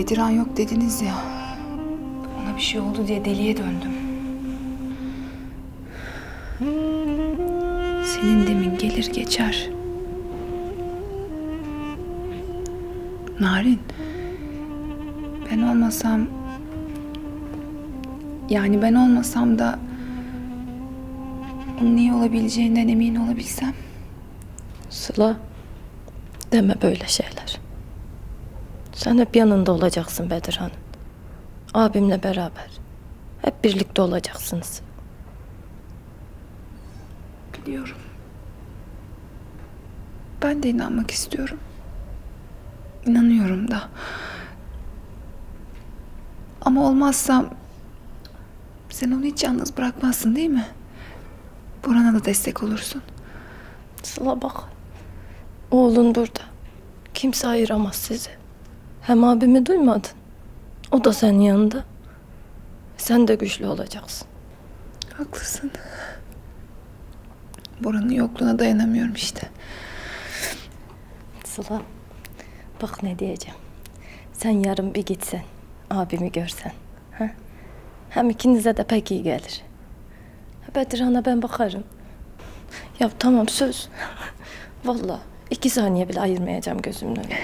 Bediran yok dediniz ya. Ona bir şey oldu diye deliye döndüm. Senin demin gelir geçer. Narin. Ben olmasam... Yani ben olmasam da... Onun iyi olabileceğinden emin olabilsem. Sıla, deme böyle şeyler. Sen hep yanında olacaksın Bedirhan'ın. Abimle beraber. Hep birlikte olacaksınız. Biliyorum. Ben de inanmak istiyorum. İnanıyorum da. Ama olmazsa sen onu hiç yalnız bırakmazsın değil mi? Boran'a da destek olursun. Sıla bak. Oğlun burada. Kimse ayıramaz sizi. Hem abimi duymadın. O da senin yanında. Sen de güçlü olacaksın. Haklısın. Bora'nın yokluğuna dayanamıyorum işte. Sıla, bak ne diyeceğim. Sen yarın bir gitsen, abimi görsen. Ha? Hem ikinize de pek iyi gelir. Bedirhan'a ben bakarım. Ya tamam söz. Vallahi iki saniye bile ayırmayacağım gözümün önünden.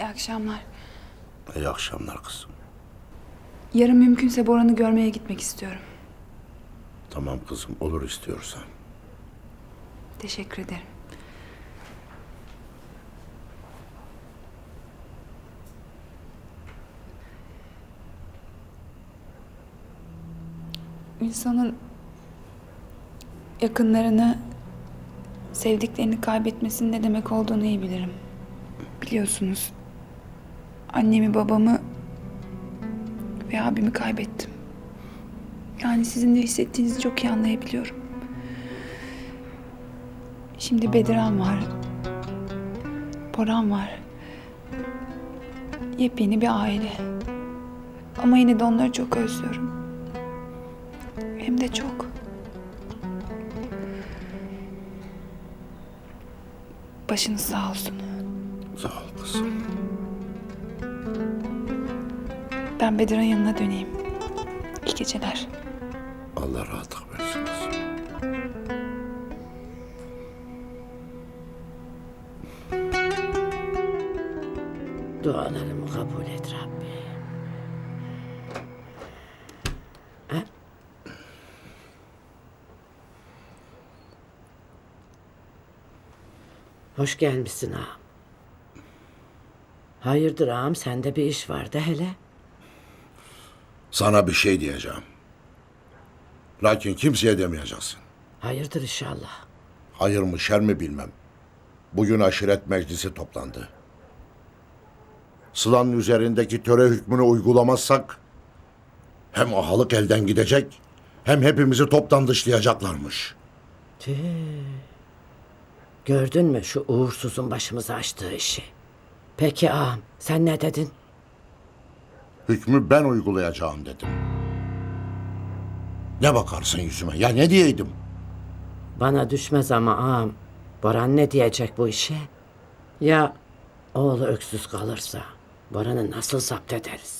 İyi akşamlar. İyi akşamlar kızım. Yarın mümkünse Boran'ı görmeye gitmek istiyorum. Tamam kızım olur istiyorsan. Teşekkür ederim. İnsanın yakınlarını, sevdiklerini kaybetmesinin ne demek olduğunu iyi bilirim. Biliyorsunuz. Annemi, babamı ve abimi kaybettim. Yani sizin ne hissettiğinizi çok iyi anlayabiliyorum. Şimdi Bediran var. Boran var. Yepyeni bir aile. Ama yine de onları çok özlüyorum. Hem de çok. Başınız sağ olsun. Sağ ol kızım. Ben Bediran'ın yanına döneyim. İyi geceler. Allah rahatlık versin. Dualarımı kabul et Rabbi. Ha? Hoş gelmişsin ağam. Hayırdır ağam sende bir iş vardı hele. Sana bir şey diyeceğim. Lakin kimseye demeyeceksin. Hayırdır inşallah. Hayır mı şer mi bilmem. Bugün aşiret meclisi toplandı. Sıla'nın üzerindeki töre hükmünü uygulamazsak hem ahalık elden gidecek hem hepimizi toptan dışlayacaklarmış. Tüh. Gördün mü şu uğursuzun başımıza açtığı işi? Peki ağam sen ne dedin? Hükmü ben uygulayacağım dedim. Ne bakarsın yüzüme? Ya ne diyeydim? Bana düşmez ama ağam. Boran ne diyecek bu işe? Ya oğlu öksüz kalırsa Boran'ı nasıl zapt ederiz?